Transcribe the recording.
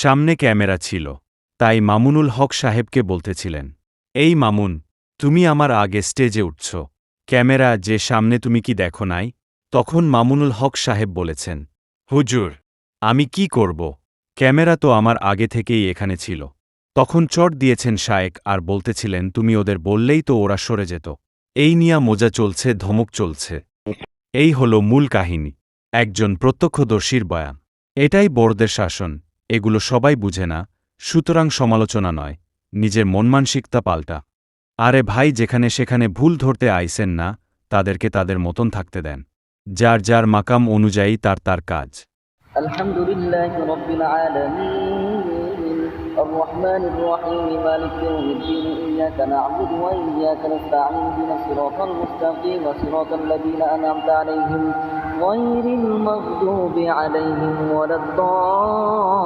সামনে ক্যামেরা ছিল, তাই মামুনুল হক সাহেবকে বলতেছিলেন, এই মামুন, তুমি আমার আগে স্টেজে উঠছ। ক্যামেরা যে সামনে তুমি কি দেখো নাই? তখন মামুনুল হক সাহেব বলেছেন, হুজুর, আমি কি করব? ক্যামেরা তো আমার আগে থেকেই এখানে ছিল। তখন চট দিয়েছেন শায়েক আর বলতেছিলেন, তুমি ওদের বললেই তো ওরা সরে যেত। এই নিয়া মোজা চলছে, ধমক চলছে। এই হল মূল কাহিনী। একজন প্রত্যক্ষদর্শীর বয়ান। এটাই বোর্ডের শাসন। এগুলো সবাই বুঝে না সুতরাং সমালোচনা নয় নিজের মনমানসিকতা পাল্টা আরে ভাই যেখানে সেখানে ভুল ধরতে আইসেন না তাদেরকে তাদের মতন থাকতে দেন যার যার মাকাম অনুযায়ী তার তার কাজ الحمد لله رب العالمين الرحمن الرحيم مالك يوم الدين إياك نعبد وإياك نستعين اهدنا الصراط المستقيم صراط الذين أنعمت عليهم غير المغضوب عليهم ولا الضالين